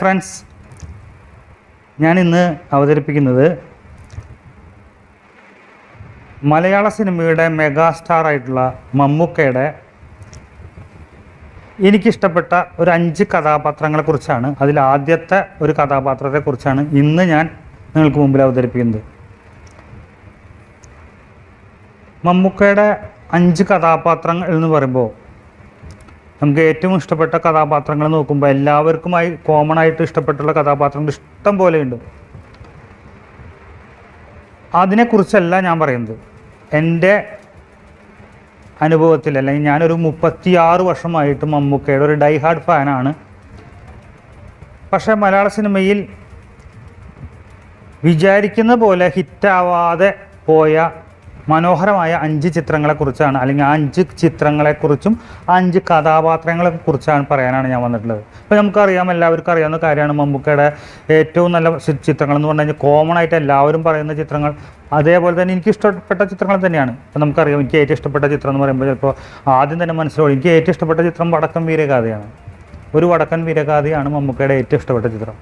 Friends ഞാൻ ഇന്ന് അവതരിപ്പിക്കുന്നത് മലയാള സിനിമയുടെ മെഗാ സ്റ്റാർ ആയിട്ടുള്ള മമ്മൂക്കയുടെ എനിക്കിഷ്ടപ്പെട്ട ഒരു അഞ്ച് കഥാപാത്രങ്ങളെക്കുറിച്ചാണ്. അതിൽ ആദ്യത്തെ ഒരു കഥാപാത്രത്തെക്കുറിച്ചാണ് ഇന്ന് ഞാൻ നിങ്ങൾക്ക് മുമ്പിൽ അവതരിപ്പിക്കുന്നത്. മമ്മൂക്കയുടെ അഞ്ച് കഥാപാത്രങ്ങൾ എന്ന് പറയുമ്പോൾ നമുക്ക് ഏറ്റവും ഇഷ്ടപ്പെട്ട കഥാപാത്രങ്ങൾ നോക്കുമ്പോൾ എല്ലാവർക്കുമായി കോമൺ ആയിട്ട് ഇഷ്ടപ്പെട്ടുള്ള കഥാപാത്രങ്ങൾ ഇഷ്ടം പോലെയുണ്ട് അതിനെക്കുറിച്ചല്ല ഞാൻ പറയുന്നത്. എന്റെ അനുഭവത്തിൽ അല്ലെങ്കിൽ ഞാനൊരു മുപ്പത്തിയാറ് വർഷമായിട്ട് മമ്മൂക്കയുടെ ഒരു ഡൈഹാർഡ് ഫാനാണ് പക്ഷേ മലയാള സിനിമയിൽ വിചാരിക്കുന്ന പോലെ ഹിറ്റാവാതെ പോയ മനോഹരമായ അഞ്ച് ചിത്രങ്ങളെക്കുറിച്ചാണ് അല്ലെങ്കിൽ ആ അഞ്ച് ചിത്രങ്ങളെക്കുറിച്ചും ആ അഞ്ച് കഥാപാത്രങ്ങളെക്കുറിച്ചാണ് പറയാനാണ് ഞാൻ വന്നിട്ടുള്ളത്. ഇപ്പോൾ നമുക്കറിയാം എല്ലാവർക്കും അറിയാവുന്ന കാര്യമാണ് മമ്മൂക്കയുടെ ഏറ്റവും നല്ല ചിത്രങ്ങൾ എന്ന് പറഞ്ഞു കഴിഞ്ഞാൽ കോമൺ ആയിട്ട് എല്ലാവരും പറയുന്ന ചിത്രങ്ങൾ. അതേപോലെ തന്നെ എനിക്ക് ഇഷ്ടപ്പെട്ട ചിത്രങ്ങൾ തന്നെയാണ്. ഇപ്പം നമുക്കറിയാം എനിക്ക് ഏറ്റവും ഇഷ്ടപ്പെട്ട ചിത്രം എന്ന് പറയുമ്പോൾ ചിലപ്പോൾ ആദ്യം തന്നെ മനസ്സിലാവും എനിക്ക് ഏറ്റവും ഇഷ്ടപ്പെട്ട ചിത്രം വടക്കം വീരഗാഥയാണ്. ഒരു വടക്കൻ വീരഗാഥയാണ് മമ്മൂക്കയുടെ ഏറ്റവും ഇഷ്ടപ്പെട്ട ചിത്രം.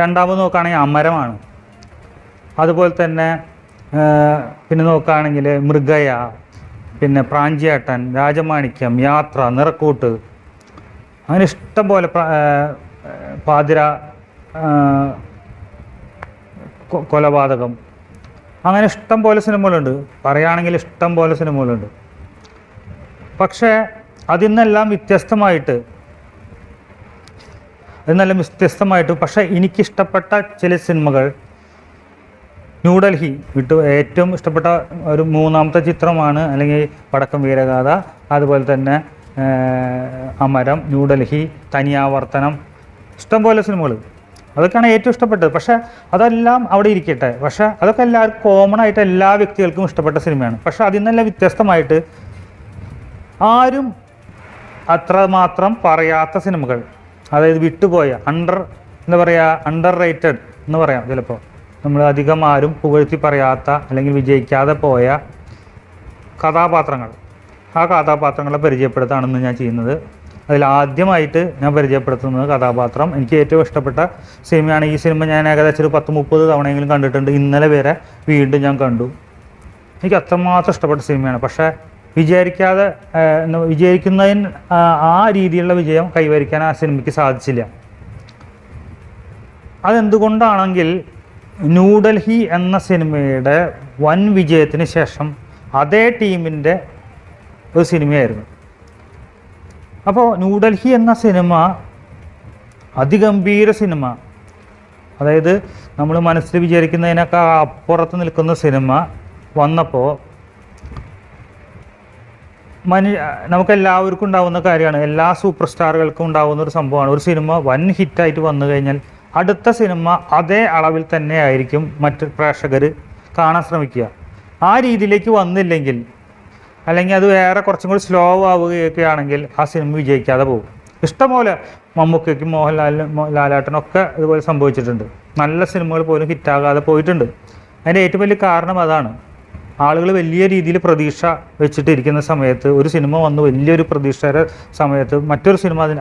രണ്ടാമത് നോക്കുകയാണെങ്കിൽ അമരമാണ്. അതുപോലെ തന്നെ പിന്നെ നോക്കുകയാണെങ്കിൽ മൃഗയ പിന്നെ പ്രാഞ്ചിയേട്ടൻ രാജമാണിക്യം യാത്ര നിറക്കൂട്ട്. അങ്ങനെ ഇഷ്ടം പോലെ പാതിര കൊലപാതകം. അങ്ങനെ ഇഷ്ടം പോലെ സിനിമകളുണ്ട്. പറയുകയാണെങ്കിൽ ഇഷ്ടം പോലെ സിനിമകളുണ്ട്. പക്ഷേ അതിൽ നിന്നെല്ലാം വ്യത്യസ്തമായിട്ട് അതിൽ വ്യത്യസ്തമായിട്ട് പക്ഷേ എനിക്കിഷ്ടപ്പെട്ട ചില സിനിമകൾ ന്യൂഡൽഹി വിട്ടു. ഏറ്റവും ഇഷ്ടപ്പെട്ട ഒരു മൂന്നാമത്തെ ചിത്രമാണ് അല്ലെങ്കിൽ വടക്കം വീരഗാഥ. അതുപോലെ തന്നെ അമരം ന്യൂഡൽഹി തനിയാവർത്തനം ഇഷ്ടംപോലെ സിനിമകൾ. അതൊക്കെയാണ് ഏറ്റവും ഇഷ്ടപ്പെട്ടത്. പക്ഷേ അതെല്ലാം അവിടെ ഇരിക്കട്ടെ. പക്ഷേ അതൊക്കെ എല്ലാവർക്കും കോമൺ ആയിട്ട് എല്ലാ വ്യക്തികൾക്കും ഇഷ്ടപ്പെട്ട സിനിമയാണ്. പക്ഷേ അതിൽ നിന്നെല്ലാം വ്യത്യസ്തമായിട്ട് ആരും അത്രമാത്രം പറയാത്ത സിനിമകൾ. അതായത് വിട്ടുപോയ അണ്ടർ എന്താ പറയുക അണ്ടർ റേറ്റഡ് എന്ന് പറയാം ചിലപ്പോൾ. നമ്മൾ അധികം ആരും പുകഴ്ത്തി പറയാത്ത അല്ലെങ്കിൽ വിജയിക്കാതെ പോയ കഥാപാത്രങ്ങൾ. ആ കഥാപാത്രങ്ങളെ പരിചയപ്പെടുത്താണെന്ന് ഞാൻ ചെയ്യുന്നത്. അതിൽ ആദ്യമായിട്ട് ഞാൻ പരിചയപ്പെടുത്തുന്നത് കഥാപാത്രം. എനിക്ക് ഏറ്റവും ഇഷ്ടപ്പെട്ട സിനിമയാണ്. ഈ സിനിമ ഞാൻ ഏകദേശം ഒരു പത്ത് മുപ്പത് തവണയെങ്കിലും കണ്ടിട്ടുണ്ട്. ഇന്നലെ വരെ വീണ്ടും ഞാൻ കണ്ടു. എനിക്ക് അത്രമാത്രം ഇഷ്ടപ്പെട്ട സിനിമയാണ്. പക്ഷേ വിചാരിക്കാതെ വിജയിക്കുന്നതിന് ആ രീതിയിലുള്ള വിജയം കൈവരിക്കാൻ ആ സിനിമയ്ക്ക് സാധിച്ചില്ല. അതെന്തുകൊണ്ടാണെങ്കിൽ ന്യൂഡൽഹി എന്ന സിനിമയുടെ വൻ വിജയത്തിന് ശേഷം അതേ ടീമിന്റെ ഒരു സിനിമയായിരുന്നു. അപ്പോൾ ന്യൂഡൽഹി എന്ന സിനിമ അതിഗംഭീര സിനിമ. അതായത് നമ്മൾ മനസ്സിൽ വിചാരിക്കുന്നതിനൊക്കെ അപ്പുറത്ത് നിൽക്കുന്ന സിനിമ വന്നപ്പോൾ മനു നമുക്കെല്ലാവർക്കും ഉണ്ടാവുന്ന കാര്യമാണ്. എല്ലാ സൂപ്പർ സ്റ്റാറുകൾക്കും ഉണ്ടാവുന്ന ഒരു സംഭവമാണ്. ഒരു സിനിമ വൻ ഹിറ്റായിട്ട് വന്നു കഴിഞ്ഞാൽ അടുത്ത സിനിമ അതേ അളവിൽ തന്നെ ആയിരിക്കും മറ്റ് പ്രേക്ഷകർ കാണാൻ ശ്രമിക്കുക. ആ രീതിയിലേക്ക് വന്നില്ലെങ്കിൽ അല്ലെങ്കിൽ അത് വേറെ കുറച്ചും കൂടി സ്ലോ ആവുകയൊക്കെ ആണെങ്കിൽ ആ സിനിമ വിജയിക്കാതെ പോകും. ഇഷ്ടംപോലെ മമ്മൂക്കയ്ക്കും മോഹൻലാലിനും ലാലേട്ടനൊക്കെ ഇതുപോലെ സംഭവിച്ചിട്ടുണ്ട്. നല്ല സിനിമകൾ പോലും ഹിറ്റാകാതെ പോയിട്ടുണ്ട്. അതിന്റെ ഏറ്റവും വലിയ കാരണം അതാണ്. ആളുകൾ വലിയ രീതിയിൽ പ്രതീക്ഷ വെച്ചിട്ടിരിക്കുന്ന സമയത്ത് ഒരു സിനിമ വന്നു വലിയൊരു പ്രതീക്ഷയുടെ സമയത്ത് മറ്റൊരു സിനിമ അതിന്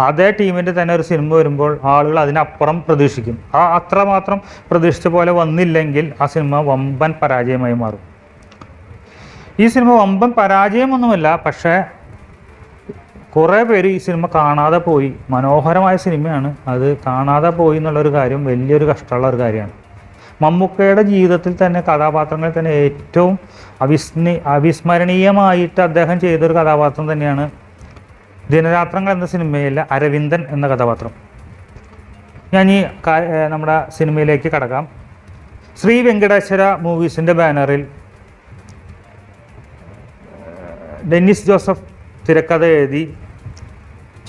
അതേ ടീമിന്റെ തന്നെ ഒരു സിനിമ വരുമ്പോൾ ആളുകൾ അതിനപ്പുറം പ്രതീക്ഷിക്കും. ആ അത്രമാത്രം പ്രതീക്ഷിച്ച പോലെ വന്നില്ലെങ്കിൽ ആ സിനിമ വമ്പൻ പരാജയമായി മാറും. ഈ സിനിമ വമ്പൻ പരാജയമൊന്നുമല്ല പക്ഷേ കുറേ പേര് ഈ സിനിമ കാണാതെ പോയി. മനോഹരമായ സിനിമയാണ്. അത് കാണാതെ പോയി എന്നുള്ളൊരു കാര്യം വലിയൊരു കഷ്ടമുള്ള ഒരു കാര്യമാണ്. മമ്മൂക്കയുടെ ജീവിതത്തിൽ തന്നെ കഥാപാത്രങ്ങളിൽ തന്നെ ഏറ്റവും അവിസ്മി അവിസ്മരണീയമായിട്ട് അദ്ദേഹം ചെയ്തൊരു കഥാപാത്രം തന്നെയാണ് ദിനരാത്രങ്ങൾ എന്ന സിനിമയിലെ അരവിന്ദൻ എന്ന കഥാപാത്രം. ഞാൻ ഈ നമ്മുടെ സിനിമയിലേക്ക് കടക്കാം. ശ്രീ വെങ്കടേശ്വര മൂവീസിന്റെ ബാനറിൽ ഡെന്നിസ് ജോസഫ് തിരക്കഥ എഴുതി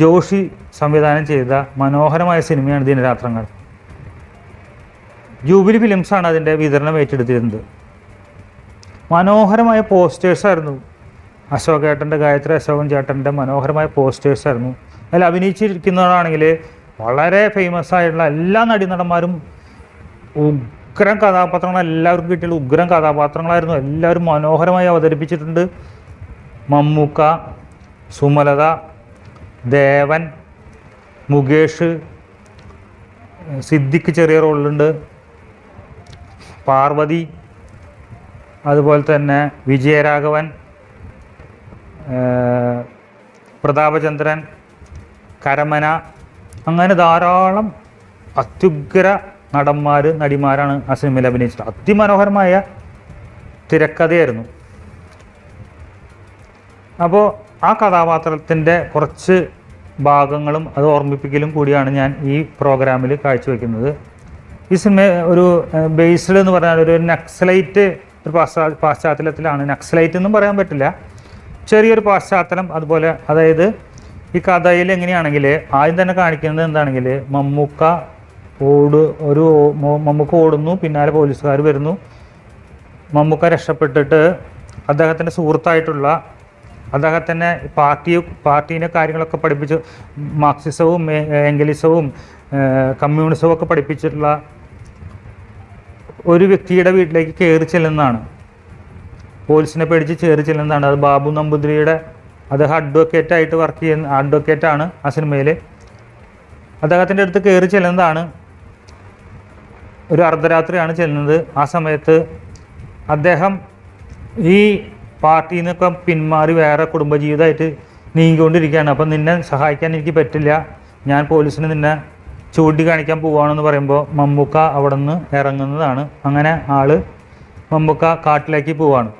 ജോഷി സംവിധാനം ചെയ്ത മനോഹരമായ സിനിമയാണ് ദിനരാത്രങ്ങൾ. ജൂബിലി ഫിലിംസാണ് അതിന്റെ വിതരണം ഏറ്റെടുത്തിരുന്നത്. മനോഹരമായ പോസ്റ്റേഴ്സായിരുന്നു അശോകേട്ടന്റെ ഗായത്രി അശോകൻ ചേട്ടന്റെ മനോഹരമായ പോസ്റ്റേഴ്സായിരുന്നു അതിൽ അഭിനയിച്ചിരിക്കുന്നവരാണെങ്കിൽ വളരെ ഫേമസ് ആയിട്ടുള്ള എല്ലാ നടീനടന്മാരും ഉഗ്രം കഥാപാത്രങ്ങൾ എല്ലാവർക്കും കിട്ടിയുള്ള ഉഗ്രം കഥാപാത്രങ്ങളായിരുന്നു. എല്ലാവരും മനോഹരമായി അവതരിപ്പിച്ചിട്ടുണ്ട്. മമ്മൂക്ക സുമലത ദേവൻ മുകേഷ് സിദ്ദിഖ് ചെറിയ റോളിലുണ്ട് പാർവതി അതുപോലെ തന്നെ വിജയരാഘവൻ പ്രതാപചന്ദ്രൻ കരമന അങ്ങനെ ധാരാളം അത്യുഗ്ര നടന്മാർ നടിമാരാണ് ആ സിനിമയിൽ അഭിനയിച്ചത് അതിമനോഹരമായ തിരക്കഥയായിരുന്നു. അപ്പോൾ ആ കഥാപാത്രത്തിന്റെ കുറച്ച് ഭാഗങ്ങളും അത് ഓർമ്മിപ്പിക്കലും കൂടിയാണ് ഞാൻ ഈ പ്രോഗ്രാമിൽ കാഴ്ചവെക്കുന്നത്. ഈ സിനിമ ഒരു ബേസ്ഡ് എന്ന് പറഞ്ഞാൽ ഒരു നക്സലൈറ്റ് ഒരു പാശ്ചാ പാശ്ചാത്തലത്തിലാണ് നക്സലൈറ്റ് എന്നും പറയാൻ പറ്റില്ല. ചെറിയൊരു പാശ്ചാത്തലം അതുപോലെ അതായത് ഈ കഥയിൽ എങ്ങനെയാണെങ്കിൽ ആദ്യം തന്നെ കാണിക്കുന്നത് എന്താണെങ്കിൽ മമ്മൂക്ക ഓട് ഒരു മമ്മൂക്ക ഓടുന്നു പിന്നാലെ പോലീസുകാർ വരുന്നു. മമ്മൂക്ക രക്ഷപ്പെട്ടിട്ട് അദ്ദേഹത്തിന്റെ സുഹൃത്തായിട്ടുള്ള അദ്ദേഹത്തിനെ പാർട്ടി പാർട്ടീനെ കാര്യങ്ങളൊക്കെ പഠിപ്പിച്ച് മാർക്സിസവും എംഗലിസവും കമ്മ്യൂണിസവും ഒക്കെ പഠിപ്പിച്ചിട്ടുള്ള ഒരു വ്യക്തിയുടെ വീട്ടിലേക്ക് കയറി ചെല്ലുന്നതാണ്. പോലീസിനെ പേടിച്ച് കയറി ചെല്ലുന്നതാണ്. അത് ബാബു നമ്പൂതിരിയുടെ അദ്ദേഹം അഡ്വക്കേറ്റ് ആയിട്ട് വർക്ക് ചെയ്യുന്ന അഡ്വക്കേറ്റ് ആണ് ആ സിനിമയിൽ അദ്ദേഹത്തിന്റെ അടുത്ത് കയറി ചെല്ലുന്നതാണ്. ഒരു അർദ്ധരാത്രിയാണ് ചെല്ലുന്നത്. ആ സമയത്ത് അദ്ദേഹം ഈ പാർട്ടിയിൽ നിന്നൊക്കെ പിന്മാറി വേറെ കുടുംബജീവിതമായിട്ട് നീങ്ങിക്കൊണ്ടിരിക്കുകയാണ്. അപ്പം നിന്നെ സഹായിക്കാൻ എനിക്ക് പറ്റില്ല. ഞാൻ പോലീസിന് നിന്നെ ചൂണ്ടിക്കാണിക്കാൻ പോവുകയാണെന്ന് പറയുമ്പോൾ മമ്മൂക്ക അവിടെ നിന്ന് ഇറങ്ങുന്നതാണ്. അങ്ങനെ ആൾ മമ്മൂക്ക കാട്ടിലേക്ക് പോവാണ്.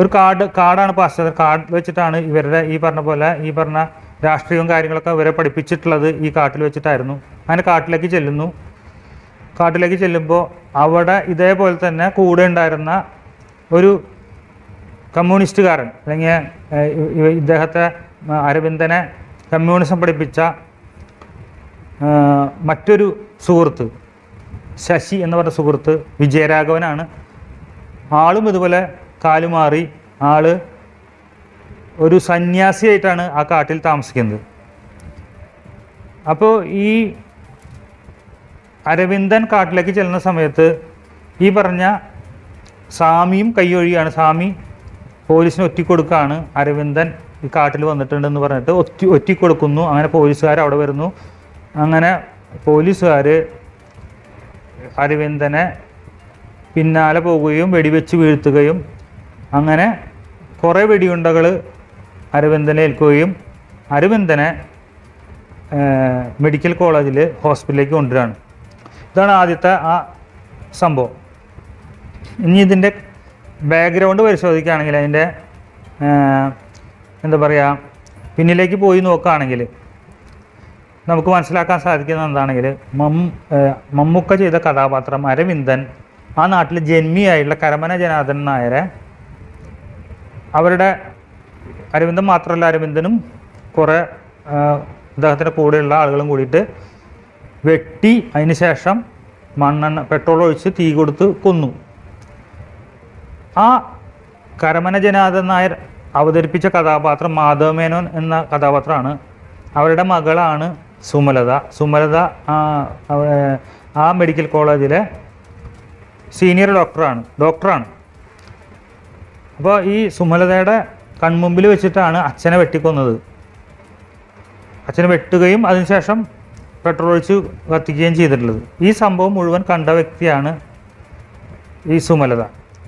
ഒരു കാട് കാടാണ് പാശ്ചാത്യ കാട് വെച്ചിട്ടാണ് ഇവരുടെ ഈ പറഞ്ഞ പോലെ ഈ പറഞ്ഞ രാഷ്ട്രീയവും കാര്യങ്ങളൊക്കെ ഇവരെ പഠിപ്പിച്ചിട്ടുള്ളത് ഈ കാട്ടിൽ വെച്ചിട്ടായിരുന്നു. അങ്ങനെ കാട്ടിലേക്ക് ചെല്ലുന്നു. കാട്ടിലേക്ക് ചെല്ലുമ്പോൾ അവിടെ ഇതേപോലെ തന്നെ കൂടെ ഉണ്ടായിരുന്ന ഒരു കമ്മ്യൂണിസ്റ്റുകാരൻ അല്ലെങ്കിൽ ഇദ്ദേഹത്തെ അരവിന്ദനെ കമ്മ്യൂണിസം പഠിപ്പിച്ച മറ്റൊരു സുഹൃത്ത് ശശി എന്ന് പറഞ്ഞ സുഹൃത്ത് വിജയരാഘവനാണ്. ആളും ഇതുപോലെ കാലുമാറി ആൾ ഒരു സന്യാസിയായിട്ടാണ് ആ കാട്ടിൽ താമസിക്കുന്നത്. അപ്പോൾ ഈ അരവിന്ദൻ കാട്ടിലേക്ക് ചെല്ലുന്ന സമയത്ത് ഈ പറഞ്ഞ സ്വാമിയും കൈയൊഴിയാണ്. സ്വാമി പോലീസിന് ഒറ്റിക്കൊടുക്കുകയാണ് അരവിന്ദൻ ഈ കാട്ടിൽ വന്നിട്ടുണ്ടെന്ന് പറഞ്ഞിട്ട് ഒറ്റി ഒറ്റിക്കൊടുക്കുന്നു. അങ്ങനെ പോലീസുകാർ അവിടെ വരുന്നു. അങ്ങനെ പോലീസുകാർ അരവിന്ദനെ പിന്നാലെ പോവുകയും വെടിവെച്ച് വീഴ്ത്തുകയും അങ്ങനെ കുറേ വെടിയുണ്ടകൾ അരവിന്ദനെ ഏൽക്കുകയും അരവിന്ദനെ മെഡിക്കൽ കോളേജിൽ ഹോസ്പിറ്റലിലേക്ക് കൊണ്ടുവരാണ് ഇതാണ് ആദ്യത്തെ ആ സംഭവം. ഇനി ഇതിന്റെ ബാക്ക്ഗ്രൗണ്ട് പരിശോധിക്കുകയാണെങ്കിൽ അതിന്റെ എന്താ പറയുക പിന്നിലേക്ക് പോയി നോക്കുകയാണെങ്കിൽ നമുക്ക് മനസ്സിലാക്കാൻ സാധിക്കുന്നത് എന്താണെങ്കിൽ മം മമ്മുക്ക ചെയ്ത കഥാപാത്രം അരവിന്ദൻ ആ നാട്ടിൽ ജന്മിയായുള്ള കരമന ജനാർദ്ദൻ നായരെ. അവരുടെ അരവിന്ദൻ മാത്രമല്ല അരവിന്ദനും കുറേ അദ്ദേഹത്തിന്റെ കൂടെയുള്ള ആളുകളും കൂടിയിട്ട് വെട്ടി അതിന് ശേഷം മണ്ണെണ്ണ പെട്രോൾ ഒഴിച്ച് തീ കൊടുത്ത് കൊന്നു. ആ കരമന ജനാർദ്ദൻ നായർ അവതരിപ്പിച്ച കഥാപാത്രം മാധവമേനോൻ എന്ന കഥാപാത്രമാണ്. അവരുടെ മകളാണ് സുമലത. സുമലത ആ, മെഡിക്കൽ കോളേജിലെ സീനിയർ ഡോക്ടറാണ് ഡോക്ടറാണ് അപ്പോൾ ഈ സുമലതയുടെ കൺമുമ്പിൽ വെച്ചിട്ടാണ് അച്ഛനെ വെട്ടിക്കൊന്നത്. അച്ഛനെ വെട്ടുകയും അതിനുശേഷം പെട്രോൾ ഒഴിച്ച് കത്തിക്കുകയും ചെയ്തിട്ടുള്ളത്. ഈ സംഭവം മുഴുവൻ കണ്ട വ്യക്തിയാണ് ഈ സുമലത.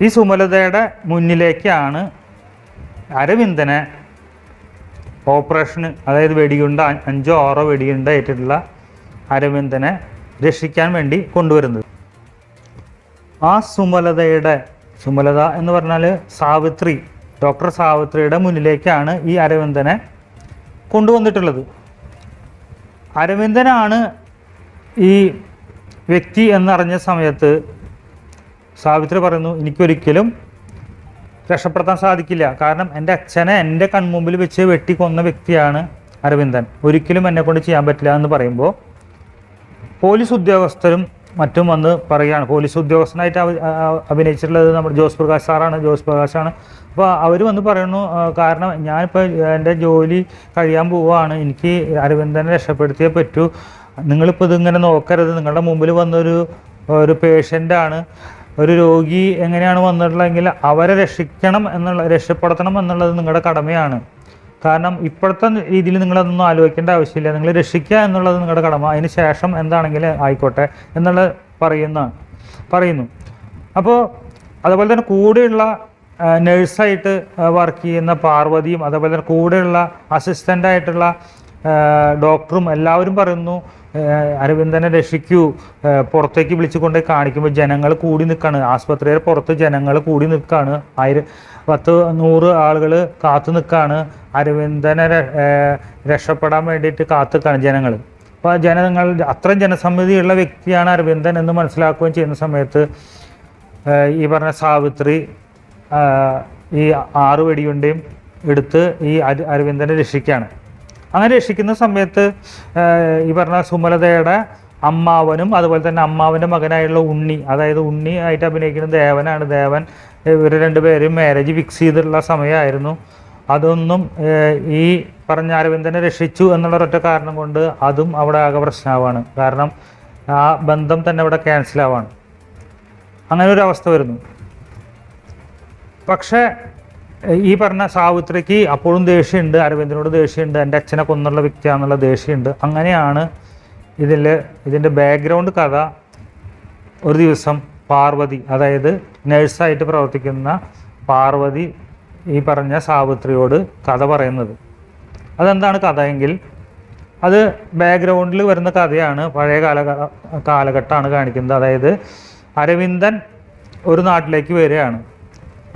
ഈ സുമലതയുടെ മുന്നിലേക്കാണ് അരവിന്ദനെ ഓപ്പറേഷന് അതായത് വെടിയുണ്ട അഞ്ചോ ആറോ വെടിയുണ്ട ഏറ്റിട്ടുള്ള അരവിന്ദനെ രക്ഷിക്കാൻ വേണ്ടി കൊണ്ടുവരുന്നത്. ആ സുമലതയുടെ സുമലത എന്ന് പറഞ്ഞാൽ സാവിത്രി ഡോക്ടർ സാവിത്രിയുടെ മുന്നിലേക്കാണ് ഈ അരവിന്ദനെ കൊണ്ടുവന്നിട്ടുള്ളത്. അരവിന്ദനാണ് ഈ വ്യക്തി എന്നറിഞ്ഞ സമയത്ത് സാവിത്രി പറയുന്നു എനിക്കൊരിക്കലും രക്ഷപ്പെടുത്താൻ സാധിക്കില്ല. കാരണം എന്റെ അച്ഛനെ എന്റെ കൺമുമ്പിൽ വെച്ച് വെട്ടിക്കൊന്ന വ്യക്തിയാണ് അരവിന്ദൻ. ഒരിക്കലും എന്നെ കൊണ്ട് ചെയ്യാൻ പറ്റില്ല എന്ന് പറയുമ്പോൾ പോലീസ് ഉദ്യോഗസ്ഥരും മറ്റും വന്ന് പറയുകയാണ്. പോലീസ് ഉദ്യോഗസ്ഥനായിട്ട് അഭിനയിച്ചിട്ടുള്ളത് നമ്മുടെ ജോസ് പ്രകാശ് സാറാണ്. ജോസ് പ്രകാശാണ്. അപ്പോൾ അവർ വന്ന് പറയുന്നു കാരണം ഞാനിപ്പോൾ എന്റെ ജോലി കഴിയാൻ പോവുകയാണ്. എനിക്ക് അരവിന്ദനെ രക്ഷപ്പെടുത്തിയേ പറ്റൂ. നിങ്ങളിപ്പോൾ ഇതിങ്ങനെ നോക്കരുത്. നിങ്ങളുടെ മുമ്പിൽ വന്നൊരു ഒരു പേഷ്യന്റാണ് ഒരു രോഗി എങ്ങനെയാണ് വന്നിട്ടുള്ളതെങ്കിൽ അവരെ രക്ഷിക്കണം എന്നുള്ള രക്ഷപ്പെടുത്തണം എന്നുള്ളത് നിങ്ങളുടെ കടമയാണ്. കാരണം ഇപ്പോഴത്തെ രീതിയിൽ നിങ്ങളതൊന്നും ആലോചിക്കേണ്ട ആവശ്യമില്ല. നിങ്ങൾ രക്ഷിക്കുക എന്നുള്ളത് നിങ്ങളുടെ കടമ. അതിന് ശേഷം എന്താണെങ്കിലും ആയിക്കോട്ടെ എന്നുള്ളത് പറയുന്ന പറയുന്നു. അപ്പോൾ അതുപോലെ തന്നെ കൂടെയുള്ള നേഴ്സായിട്ട് വർക്ക് ചെയ്യുന്ന പാർവതിയും അതുപോലെ തന്നെ കൂടെയുള്ള അസിസ്റ്റന്റായിട്ടുള്ള ഡോക്ടറും എല്ലാവരും പറയുന്നു അരവിന്ദനെ രക്ഷിക്കൂ. പുറത്തേക്ക് വിളിച്ചുകൊണ്ട് കാണിക്കുമ്പോൾ ജനങ്ങൾ കൂടി നിൽക്കുകയാണ് ആസ്പത്രിയുടെ പുറത്ത് ജനങ്ങൾ കൂടി നിൽക്കുകയാണ് ആയിരം പത്ത് നൂറ് ആളുകൾ കാത്തു നിൽക്കുകയാണ് അരവിന്ദനെ രക്ഷപ്പെടാൻ വേണ്ടിയിട്ട് കാത്തു നിൽക്കുകയാണ് ജനങ്ങൾ അപ്പോൾ ജനങ്ങൾ അത്രയും ജനസമ്മതിയുള്ള വ്യക്തിയാണ് അരവിന്ദൻ എന്ന് മനസ്സിലാക്കുകയും ചെയ്യുന്ന സമയത്ത് ഈ പറഞ്ഞ സാവിത്രി ഈ ആറ് വെടിയുണ്ടയും എടുത്ത് ഈ അരവിന്ദനെ രക്ഷിക്കുകയാണ്. അങ്ങനെ രക്ഷിക്കുന്ന സമയത്ത് ഈ പറഞ്ഞ സുമലതയുടെ അമ്മാവനും അതുപോലെ തന്നെ അമ്മാവന്റെ മകനായുള്ള ഉണ്ണി അതായത് ഉണ്ണി ആയിട്ട് അഭിനയിക്കുന്ന ദേവനാണ്. ദേവൻ ഇവർ രണ്ടുപേരും മാരേജ് ഫിക്സ് ചെയ്തിട്ടുള്ള സമയമായിരുന്നു. അതൊന്നും ഈ പറഞ്ഞ അരവിന്ദനെ രക്ഷിച്ചു എന്നുള്ള ഒരൊറ്റ കാരണം കൊണ്ട് അതും അവിടെ ആകെ പ്രശ്നമാവാണ്. കാരണം ആ ബന്ധം തന്നെ അവിടെ ക്യാൻസലാവാണ് അങ്ങനെ ഒരു അവസ്ഥ വരുന്നു. പക്ഷേ ഈ പറഞ്ഞ സാവിത്രിക്ക് അപ്പോഴും ദേഷ്യമുണ്ട് അരവിന്ദനോട് ദേഷ്യമുണ്ട് എന്റെ അച്ഛനെ കൊന്നുള്ള വ്യക്തിയാണെന്നുള്ള ദേഷ്യമുണ്ട്. അങ്ങനെയാണ് ഇതിൽ ഇതിന്റെ ബാക്ക്ഗ്രൗണ്ട് കഥ ഒരു ദിവസം പാർവതി അതായത് നഴ്സായിട്ട് പ്രവർത്തിക്കുന്ന പാർവതി ഈ പറഞ്ഞ സാവിത്രിയോട് കഥ പറയുന്നത്. അതെന്താണ് കഥ എങ്കിൽ അത് ബാക്ക്ഗ്രൗണ്ടിൽ വരുന്ന കഥയാണ് പഴയ കാല കാലഘട്ടമാണ് കാണിക്കുന്നത്. അതായത് അരവിന്ദൻ ഒരു നാട്ടിലേക്ക് വരികയാണ്.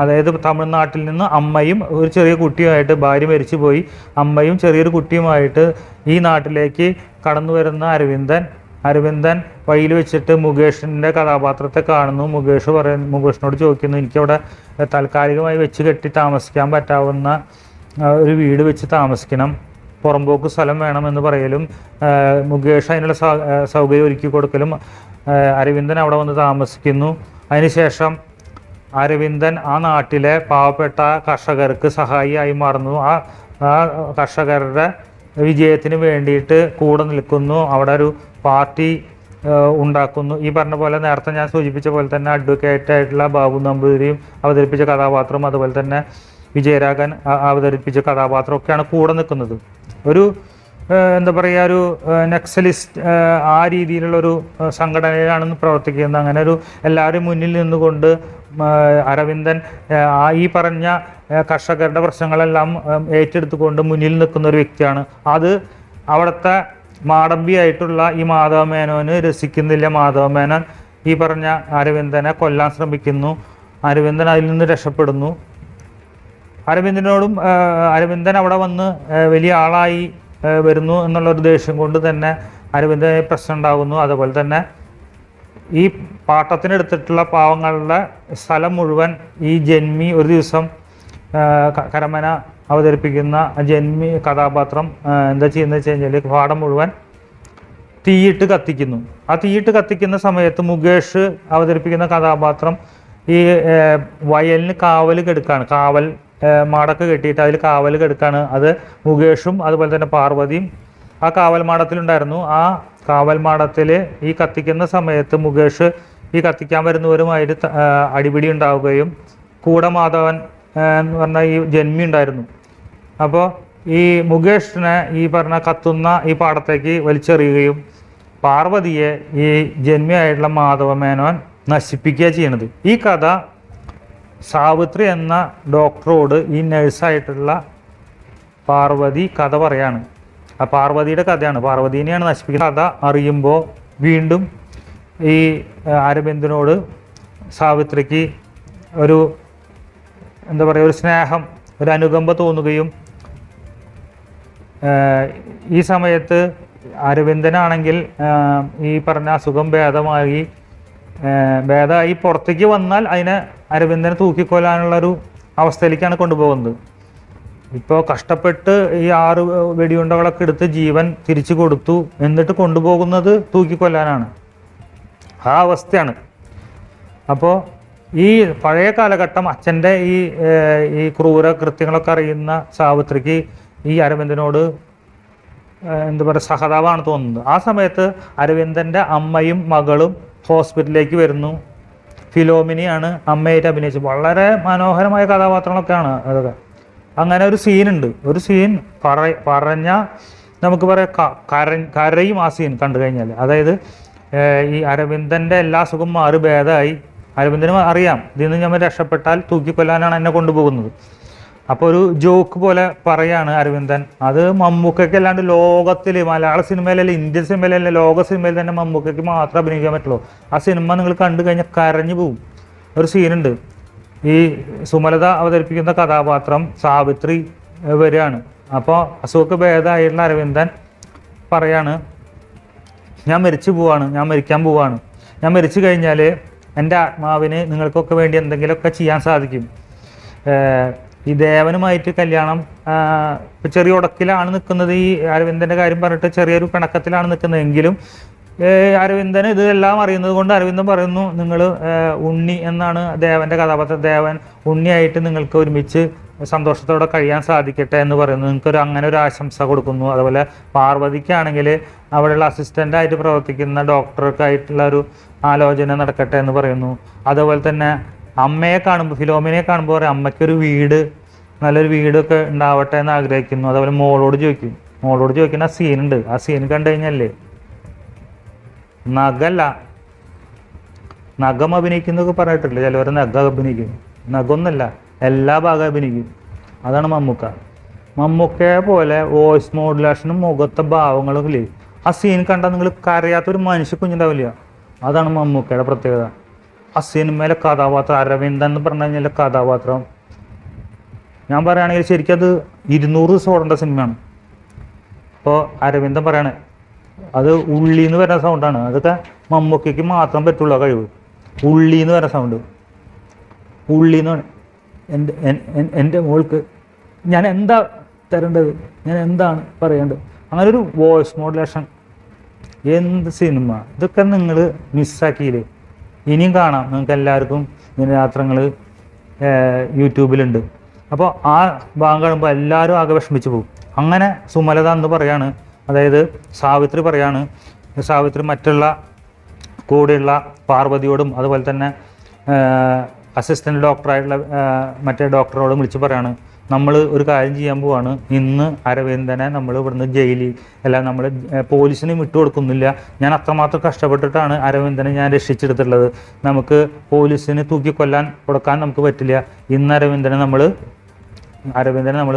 അതായത് തമിഴ്നാട്ടിൽ നിന്ന് അമ്മയും ഒരു ചെറിയ കുട്ടിയുമായിട്ട് ഭാര്യ മരിച്ചു പോയി അമ്മയും ചെറിയൊരു കുട്ടിയുമായിട്ട് ഈ നാട്ടിലേക്ക് കടന്നു വരുന്ന അരവിന്ദൻ അരവിന്ദൻ വഴിയിൽ വെച്ചിട്ട് മുകേഷിന്റെ കഥാപാത്രത്തെ കാണുന്നു. മുകേഷ് പറയുന്നു മുകേഷിനോട് ചോദിക്കുന്നു എനിക്കവിടെ താൽക്കാലികമായി വെച്ച് കെട്ടി താമസിക്കാൻ പറ്റാവുന്ന ഒരു വീട് വെച്ച് താമസിക്കണം. പുറമ്പോക്ക് സ്ഥലം വേണമെന്ന് പറയലും മുകേഷ് അതിനുള്ള സൗകര്യം ഒരുക്കി കൊടുക്കലും അരവിന്ദൻ അവിടെ വന്ന് താമസിക്കുന്നു. അതിനുശേഷം അരവിന്ദൻ ആ നാട്ടിലെ പാവപ്പെട്ട കർഷകർക്ക് സഹായിയായി മാറുന്നു. ആ ആ കർഷകരുടെ വിജയത്തിന് വേണ്ടിയിട്ട് കൂടെ നിൽക്കുന്നു. അവിടെ ഒരു പാർട്ടി ഉണ്ടാക്കുന്നു. ഈ പറഞ്ഞ പോലെ നേരത്തെ ഞാൻ സൂചിപ്പിച്ച പോലെ തന്നെ അഡ്വക്കേറ്റ് ആയിട്ടുള്ള ബാബു നമ്പൂതിരിയും അവതരിപ്പിച്ച കഥാപാത്രവും അതുപോലെ തന്നെ വിജയരാഘൻ അവതരിപ്പിച്ച കഥാപാത്രം ഒക്കെയാണ് കൂടെ നിൽക്കുന്നത്. ഒരു എന്താ പറയുക ഒരു നക്സലിസ്റ്റ് ആ രീതിയിലുള്ളൊരു സംഘടനയിലാണെന്ന് സംഘടനയിലാണ് പ്രവർത്തിക്കുന്നത്. അങ്ങനെ ഒരു എല്ലാവരും മുന്നിൽ നിന്നുകൊണ്ട് അരവിന്ദൻ ഈ പറഞ്ഞ കർഷകരുടെ പ്രശ്നങ്ങളെല്ലാം ഏറ്റെടുത്തുകൊണ്ട് മുന്നിൽ നിൽക്കുന്ന ഒരു വ്യക്തിയാണ്. അത് അവിടുത്തെ മാടമ്പിയായിട്ടുള്ള ഈ മാധവ മേനോന് രസിക്കുന്നില്ല. മാധവ മേനോൻ ഈ പറഞ്ഞ അരവിന്ദനെ കൊല്ലാൻ ശ്രമിക്കുന്നു. അരവിന്ദൻ അതിൽ നിന്ന് രക്ഷപ്പെടുന്നു. അരവിന്ദനോടും അരവിന്ദൻ അവിടെ വന്ന് വലിയ ആളായി വരുന്നു എന്നുള്ളൊരു ദേഷ്യം കൊണ്ട് തന്നെ അരവിന്ദ് പ്രശ്നം ഉണ്ടാകുന്നു. അതുപോലെ തന്നെ ഈ പാട്ടത്തിനെടുത്തിട്ടുള്ള പാവങ്ങളുടെ സ്ഥലം മുഴുവൻ ഈ ജന്മി ഒരു ദിവസം കരമന അവതരിപ്പിക്കുന്ന ജന്മി കഥാപാത്രം എന്താ ചെയ്യുന്നത് വെച്ച് കഴിഞ്ഞാൽ പാടം മുഴുവൻ തീയിട്ട് കത്തിക്കുന്നു. ആ തീയിട്ട് കത്തിക്കുന്ന സമയത്ത് മുകേഷ് അവതരിപ്പിക്കുന്ന കഥാപാത്രം ഈ വയലിന് കാവൽ കെടുക്കാണ്. കാവൽ മാടൊക്കെ കെട്ടിയിട്ട് അതിൽ കാവൽ കെടുക്കാണ്. അത് മുകേഷും അതുപോലെ തന്നെ പാർവതിയും ആ കാവൽ മാടത്തിലുണ്ടായിരുന്നു. ആ കാവൽ മാടത്തിൽ ഈ കത്തിക്കുന്ന സമയത്ത് മുകേഷ് ഈ കത്തിക്കാൻ വരുന്നവരുമായിട്ട് അടിപിടി ഉണ്ടാവുകയും കൂടെ മാധവൻ എന്ന് പറഞ്ഞ ഈ ജന്മി ഉണ്ടായിരുന്നു. അപ്പോൾ ഈ മുകേഷിനെ ഈ പറഞ്ഞ കത്തുന്ന ഈ പാടത്തേക്ക് വലിച്ചെറിയുകയും പാർവതിയെ ഈ ജന്മിയായിട്ടുള്ള മാധവ മേനോൻ നശിപ്പിക്കുക ചെയ്യണത്. ഈ കഥ സാവിത്രി എന്ന ഡോക്ടറോട് ഈ നഴ്സായിട്ടുള്ള പാർവതി കഥ പറയാണ്. ആ പാർവതിയുടെ കഥയാണ്. പാർവതീനെയാണ് നശിപ്പിക്കുന്നത് കഥ അറിയുമ്പോൾ വീണ്ടും ഈ അരബിന്ദനോട് സാവിത്രിക്ക് ഒരു എന്താ പറയുക ഒരു സ്നേഹം ഒരു അനുകമ്പ തോന്നുകയും ഈ സമയത്ത് അരവിന്ദനാണെങ്കിൽ ഈ പറഞ്ഞ അസുഖം ഭേദമായി ഭേദമായി പുറത്തേക്ക് വന്നാൽ അതിനെ അരവിന്ദനെ തൂക്കിക്കൊല്ലാനുള്ളൊരു അവസ്ഥയിലേക്കാണ് കൊണ്ടുപോകുന്നത്. ഇപ്പോൾ കഷ്ടപ്പെട്ട് ഈ ആറ് വെടിയുണ്ടകളൊക്കെ എടുത്ത് ജീവൻ തിരിച്ചു കൊടുത്തു എന്നിട്ട് കൊണ്ടുപോകുന്നത് തൂക്കിക്കൊല്ലാനാണ്. ആ അവസ്ഥയാണ്. അപ്പോൾ ഈ പഴയ കാലഘട്ടം അച്ഛന്റെ ഈ ഈ ക്രൂര കൃത്യങ്ങളൊക്കെ അറിയുന്ന സാവിത്രിക്ക് ഈ അരവിന്ദനോട് എന്താ പറയുക സഹതാവാണ് തോന്നുന്നത്. ആ സമയത്ത് അരവിന്ദന്റെ അമ്മയും മകളും ഹോസ്പിറ്റലിലേക്ക് വരുന്നു. ഫിലോമിനിയാണ് അമ്മയായിട്ട് അഭിനയിച്ചത്. വളരെ മനോഹരമായ കഥാപാത്രങ്ങളൊക്കെയാണ് അതൊക്കെ. അങ്ങനെ ഒരു സീനുണ്ട്. ഒരു സീൻ പറ പറഞ്ഞ നമുക്ക് പറയാം കര കരയും ആ സീൻ കണ്ടു കഴിഞ്ഞാൽ അതായത് ഈ അരവിന്ദന്റെ എല്ലാ അസുഖം മാറി ഭേദമായി അരവിന്ദനും അറിയാം. ഇതിൽ നിന്ന് ഞാൻ രക്ഷപ്പെട്ടാൽ തൂക്കിക്കൊല്ലാനാണ് എന്നെ കൊണ്ടുപോകുന്നത്. അപ്പോൾ ഒരു ജോക്ക് പോലെ പറയാണ് അരവിന്ദൻ. അത് മമ്മൂക്കയ്ക്ക് അല്ലാണ്ട് ലോകത്തിൽ മലയാള സിനിമയിലല്ല ഇന്ത്യൻ സിനിമയിലല്ല ലോക സിനിമയിൽ തന്നെ മമ്മൂക്കയ്ക്ക് മാത്രമേ അഭിനയിക്കാൻ പറ്റുള്ളൂ. ആ സിനിമ നിങ്ങൾ കണ്ടു കഴിഞ്ഞാൽ കരഞ്ഞു പോവും. ഒരു സീനുണ്ട്. ഈ സുമലത അവതരിപ്പിക്കുന്ന കഥാപാത്രം സാവിത്രി വരികയാണ്. അപ്പോൾ അസുഖക്ക് ഭേദമായിട്ടുള്ള അരവിന്ദൻ പറയാണ് ഞാൻ മരിച്ചു പോവാണ് ഞാൻ മരിക്കാൻ പോവാണ്. ഞാൻ മരിച്ചു കഴിഞ്ഞാൽ എന്റെ ആത്മാവിന് നിങ്ങൾക്കൊക്കെ വേണ്ടി എന്തെങ്കിലുമൊക്കെ ചെയ്യാൻ സാധിക്കും. ഈ ദേവനുമായിട്ട് കല്യാണം ചെറിയ ഉടക്കിലാണ് നിൽക്കുന്നത് ഈ അരവിന്ദന്റെ കാര്യം പറഞ്ഞിട്ട് ചെറിയൊരു പിണക്കത്തിലാണ് നിൽക്കുന്നതെങ്കിലും ഏഹ് അരവിന്ദന് ഇതെല്ലാം അറിയുന്നത് കൊണ്ട് അരവിന്ദൻ പറയുന്നു നിങ്ങൾ ഉണ്ണി എന്നാണ് ദേവന്റെ കഥാപാത്രം. ദേവൻ ഉണ്ണിയായിട്ട് നിങ്ങൾക്ക് ഒരുമിച്ച് സന്തോഷത്തോടെ കഴിയാൻ സാധിക്കട്ടെ എന്ന് പറയുന്നു. നിങ്ങൾക്ക് ഒരു അങ്ങനെ ഒരു ആശംസ കൊടുക്കുന്നു. അതുപോലെ പാർവതിക്കാണെങ്കിൽ അവിടെയുള്ള അസിസ്റ്റന്റായിട്ട് പ്രവർത്തിക്കുന്ന ഡോക്ടർക്കായിട്ടുള്ള ഒരു ആലോചന നടക്കട്ടെ എന്ന് പറയുന്നു. അതുപോലെ തന്നെ അമ്മയെ കാണുമ്പോൾ ഫിലോമിനെ കാണുമ്പോൾ പറയും അമ്മയ്ക്കൊരു വീട് നല്ലൊരു വീടൊക്കെ ഉണ്ടാവട്ടെ എന്ന് ആഗ്രഹിക്കുന്നു. അതുപോലെ മോളോട് ചോദിക്കും. മോളോട് ചോദിക്കുന്ന ആ സീനുണ്ട് ആ സീൻ കണ്ടു കഴിഞ്ഞല്ലേ? നഗല്ല നഖം അഭിനയിക്കുന്നൊക്കെ പറഞ്ഞിട്ടില്ല? ചിലവർ നഖം അഭിനയിക്കും. നഖമൊന്നല്ല എല്ലാ ഭാഗം അഭിനയിക്കും. അതാണ് മമ്മൂക്ക. മമ്മൂക്കയെ പോലെ വോയിസ് മോഡുലേഷനും മുഖത്തെ ഭാവങ്ങളും ഇല്ലേ? ആ സീൻ കണ്ടാൽ നിങ്ങൾ കരയാത്തൊരു മനുഷ്യ കുഞ്ഞുണ്ടാവില്ല. അതാണ് മമ്മൂക്കയുടെ പ്രത്യേകത. ആ സിനിമയിലെ കഥാപാത്രം അരവിന്ദൻ എന്ന് പറഞ്ഞു കഴിഞ്ഞാൽ കഥാപാത്രം. ഞാൻ പറയുകയാണെങ്കിൽ ശരിക്കും അത് ഇരുന്നൂറ് ദിവസം ഓടേണ്ട സിനിമയാണ്. ഇപ്പോൾ അരവിന്ദൻ പറയണേ അത് ഉള്ളിന്ന് വരുന്ന സൗണ്ടാണ് അതൊക്കെ മമ്മൂക്കയ്ക്ക് മാത്രം പറ്റുള്ള കഴിവ്. ഉള്ളിന്ന് വരുന്ന സൗണ്ട് ഉള്ളിന്ന് എന്റെ എൻ- എൻ- എന്റെ മോൾക്ക് ഞാൻ എന്താ തരേണ്ടത്? ഞാൻ എന്താണ് പറയേണ്ടത്? അങ്ങനെ ഒരു വോയിസ് മോഡുലേഷൻ എന്ത് സിനിമ? ഇതൊക്കെ നിങ്ങൾ മിസ്സാക്കിയില്ലേ ഇനിയും കാണാം. നിങ്ങൾക്ക് എല്ലാവർക്കും ദിനരാത്രങ്ങൾ യൂട്യൂബിലുണ്ട്. അപ്പോൾ ആ ഭാഗം കാണുമ്പോൾ എല്ലാവരും ആകെ വിഷമിച്ചു പോകും. അങ്ങനെ സുമലത എന്ന് പറയാണ് അതായത് സാവിത്രി പറയാണ് സാവിത്രി മറ്റുള്ള കൂടെയുള്ള പാർവതിയോടും അതുപോലെ തന്നെ അസിസ്റ്റന്റ് ഡോക്ടറായിട്ടുള്ള മറ്റേ ഡോക്ടറോടും വിളിച്ച് പറയാണ് നമ്മൾ ഒരു കാര്യം ചെയ്യാൻ പോവാണ്. ഇന്ന് അരവിന്ദനെ നമ്മൾ ഇവിടുന്ന് ജയിലിൽ അല്ല നമ്മൾ പോലീസിനെയും വിട്ടു കൊടുക്കുന്നില്ല. ഞാൻ അത്രമാത്രം കഷ്ടപ്പെട്ടിട്ടാണ് അരവിന്ദനെ ഞാൻ രക്ഷിച്ചെടുത്തിട്ടുള്ളത്. നമുക്ക് പോലീസിന് തൂക്കിക്കൊല്ലാൻ കൊടുക്കാൻ നമുക്ക് പറ്റില്ല. ഇന്ന് അരവിന്ദനെ നമ്മൾ അരവിന്ദനെ നമ്മൾ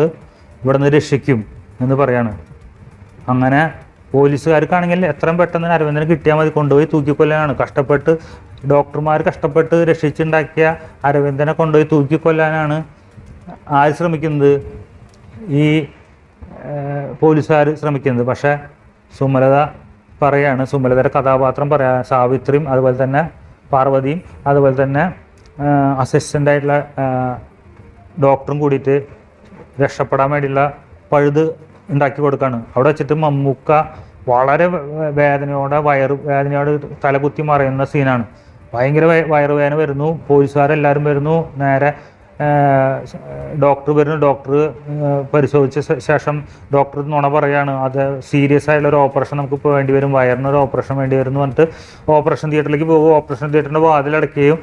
ഇവിടെ നിന്ന് രക്ഷിക്കും എന്ന് പറയാണ്. അങ്ങനെ പോലീസുകാർക്കാണെങ്കിൽ എത്രയും പെട്ടെന്ന് അരവിന്ദനെ കിട്ടിയാൽ മതി. കൊണ്ടുപോയി തൂക്കിക്കൊല്ലാനാണ്. കഷ്ടപ്പെട്ട് ഡോക്ടർമാർ കഷ്ടപ്പെട്ട് രക്ഷിച്ചുണ്ടാക്കിയ അരവിന്ദനെ കൊണ്ടുപോയി തൂക്കിക്കൊല്ലാനാണ് ആര് ശ്രമിക്കുന്നത്? ഈ പോലീസുകാർ ശ്രമിക്കുന്നത്. പക്ഷേ സുമലത പറയാണ് സുമലതയുടെ കഥാപാത്രം പറയാ സാവിത്രിയും അതുപോലെ തന്നെ പാർവതിയും അതുപോലെ തന്നെ അസിസ്റ്റന്റായിട്ടുള്ള ഡോക്ടറും കൂടിയിട്ട് രക്ഷപ്പെടാൻ വേണ്ടിയുള്ള പഴുത് ഉണ്ടാക്കി കൊടുക്കാണ്. അവിടെ വെച്ചിട്ട് മമ്മൂക്ക വളരെ വേദനയോടെ വയറ് വേദനയോടെ തലകുത്തി മറയുന്ന സീനാണ് ഭയങ്കര വയ- വയറുവേദന വരുന്നു. പോലീസുകാരെല്ലാവരും വരുന്നു. നേരെ ഡോക്ടർ വരുന്നു. ഡോക്ടർ പരിശോധിച്ച ശേഷം ഡോക്ടർ നുണ പറയാണ്. അത് സീരിയസ് ആയിട്ടുള്ള ഒരു ഓപ്പറേഷൻ നമുക്ക് വേണ്ടി വരും. വയറിനൊരു ഓപ്പറേഷൻ വേണ്ടി വരും എന്ന് പറഞ്ഞിട്ട് ഓപ്പറേഷൻ തിയേറ്ററിലേക്ക് പോകും. ഓപ്പറേഷൻ തിയേറ്ററിന്റെ വാതിലടക്കുകയും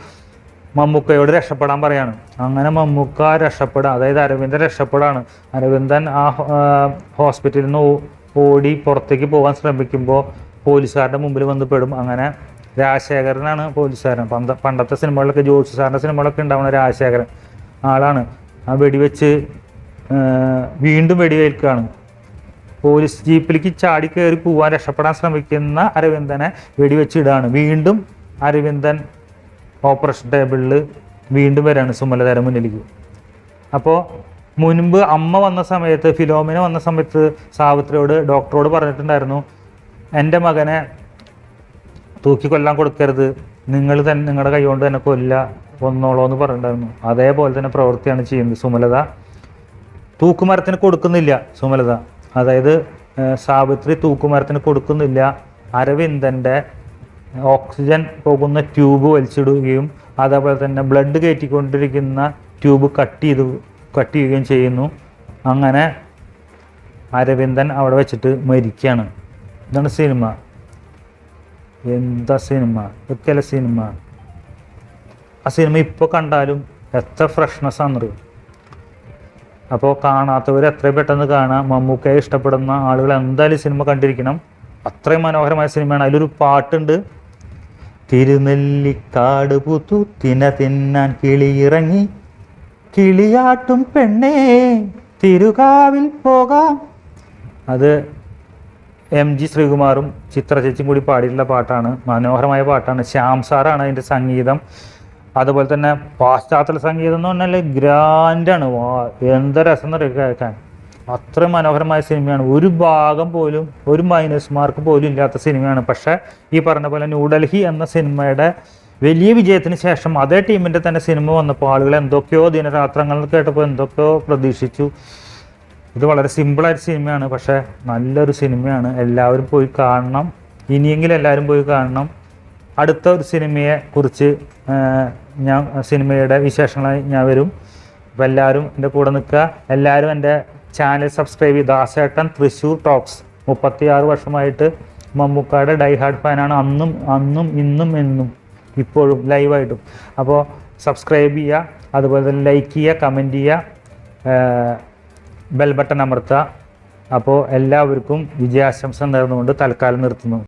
മമ്മൂക്കയോട് രക്ഷപ്പെടാൻ പറയാണ്. അങ്ങനെ മമ്മൂക്ക രക്ഷപ്പെടാൻ അതായത് അരവിന്ദൻ രക്ഷപ്പെടാണ് അരവിന്ദൻ ആ ഹോസ്പിറ്റലിൽ നിന്ന് ഓടി പുറത്തേക്ക് പോകാൻ ശ്രമിക്കുമ്പോൾ പോലീസുകാരുടെ മുമ്പിൽ വന്ന് പെടും. അങ്ങനെ രാജശേഖരനാണ് പോലീസുകാരൻ. പന്ത പണ്ടത്തെ സിനിമകളിലൊക്കെ ജോഷി സാറിന്റെ സിനിമകളൊക്കെ ഉണ്ടാവുന്ന രാജശേഖരൻ ആളാണ്. ആ വെടിവെച്ച് വീണ്ടും വെടിവേൽക്കുകയാണ്. പോലീസ് ജീപ്പിലേക്ക് ചാടി കയറി പോകാൻ രക്ഷപ്പെടാൻ ശ്രമിക്കുന്ന അരവിന്ദനെ വെടിവെച്ചിടാണ് വീണ്ടും അരവിന്ദൻ ഓപ്പറേഷൻ ടേബിളിൽ വീണ്ടും വരാണ് സുമലതാര മുന്നിലേക്ക്. അപ്പോൾ മുൻപ് അമ്മ വന്ന സമയത്ത് ഫിലോമിന വന്ന സമയത്ത് സാവിത്രിയോട് ഡോക്ടറോട് പറഞ്ഞിട്ടുണ്ടായിരുന്നു എന്റെ മകനെ തൂക്കിക്കൊല്ലാൻ കൊടുക്കരുത്. നിങ്ങൾ തന്നെ നിങ്ങളുടെ കൈകൊണ്ട് തന്നെ കൊല്ല വന്നോളോ എന്ന് പറഞ്ഞിട്ടുണ്ടായിരുന്നു. അതേപോലെ തന്നെ പ്രവൃത്തിയാണ് ചെയ്യുന്നത് സുമലത. തൂക്കുമരത്തിന് കൊടുക്കുന്നില്ല സുമലത. അതായത് സാവിത്രി തൂക്കുമരത്തിന് കൊടുക്കുന്നില്ല. അരവിന്ദന്റെ ഓക്സിജൻ പോകുന്ന ട്യൂബ് വലിച്ചിടുകയും അതേപോലെ തന്നെ ബ്ലഡ് കയറ്റിക്കൊണ്ടിരിക്കുന്ന ട്യൂബ് കട്ട് ചെയ്ത് കട്ട് ചെയ്യുകയും ചെയ്യുന്നു. അങ്ങനെ അരവിന്ദൻ അവിടെ വെച്ചിട്ട് മരിക്കുകയാണ് ഇതാണ് സിനിമ എന്താ സിനിമ ഇതൊക്കെയല്ല സിനിമ ആ സിനിമ ഇപ്പോൾ കണ്ടാലും എത്ര ഫ്രഷ്നെസ് ആണെന്നറിയും അപ്പോൾ കാണാത്തവർ എത്രയും പെട്ടെന്ന് കാണാം മമ്മൂക്കയെ ഇഷ്ടപ്പെടുന്ന ആളുകൾ എന്തായാലും സിനിമ കണ്ടിരിക്കണം. അത്രയും മനോഹരമായ സിനിമയാണ് അതിലൊരു പാട്ടുണ്ട്. തിരുനെല്ലിക്കാട് പുത്തു തിന തിന്നാൻ കിളിയിറങ്ങി. കിളിയാട്ടും പെണ്ണേ തിരുകാവിൽ പോകാം. അത് എം ജി ശ്രീകുമാറും ചിത്ര ചേച്ചിയും കൂടി പാടിയിട്ടുള്ള പാട്ടാണ് മനോഹരമായ പാട്ടാണ്. ശ്യാം സാറാണ് അതിന്റെ സംഗീതം. അതുപോലെ തന്നെ പാശ്ചാത്യ സംഗീതം എന്ന് പറഞ്ഞാൽ ഗ്രാൻഡാണ് എന്ത് രസം എന്നറിയോ കേൾക്കാൻ? അത്ര മനോഹരമായ സിനിമയാണ്. ഒരു ഭാഗം പോലും ഒരു മൈനസ് മാർക്ക് പോലും ഇല്ലാത്ത സിനിമയാണ്. പക്ഷേ ഈ പറഞ്ഞ പോലെ ന്യൂഡൽഹി എന്ന സിനിമയുടെ വലിയ വിജയത്തിന് ശേഷം അതേ ടീമിന്റെ തന്നെ സിനിമ വന്നപ്പോൾ ആളുകൾ എന്തൊക്കെയോ ദിനരാത്രങ്ങൾ കേട്ടപ്പോൾ എന്തൊക്കെയോ പ്രതീക്ഷിച്ചു. ഇത് വളരെ സിമ്പിളായൊരു സിനിമയാണ്. പക്ഷേ നല്ലൊരു സിനിമയാണ്. എല്ലാവരും പോയി കാണണം. ഇനിയെങ്കിലും എല്ലാവരും പോയി കാണണം. അടുത്ത ഒരു സിനിമയെ കുറിച്ച് ഞാൻ സിനിമയുടെ വിശേഷങ്ങളായി ഞാൻ വരും. അപ്പോൾ എല്ലാവരും എന്റെ കൂടെ നിൽക്കുക. എല്ലാവരും എന്റെ ചാനൽ സബ്സ്ക്രൈബ് ചെയ്ത് ദാസേട്ടൻ തൃശ്ശൂർ ടോക്സ് മുപ്പത്തിയാറ് വർഷമായിട്ട് മമ്മൂക്കായുടെ ഡൈഹാർഡ് ഫാനാണ് അന്നും അന്നും ഇന്നും എന്നും. ഇപ്പോഴും ലൈവായിട്ടും അപ്പോൾ സബ്സ്ക്രൈബ് ചെയ്യുക അതുപോലെ തന്നെ ലൈക്ക് ചെയ്യുക കമന്റ് ചെയ്യുക ബെൽ ബട്ടൺ അമർത്തുക. അപ്പോൾ എല്ലാവർക്കും വിജയാശംസ നേർന്നുകൊണ്ട് തൽക്കാലം നിർത്തുന്നു.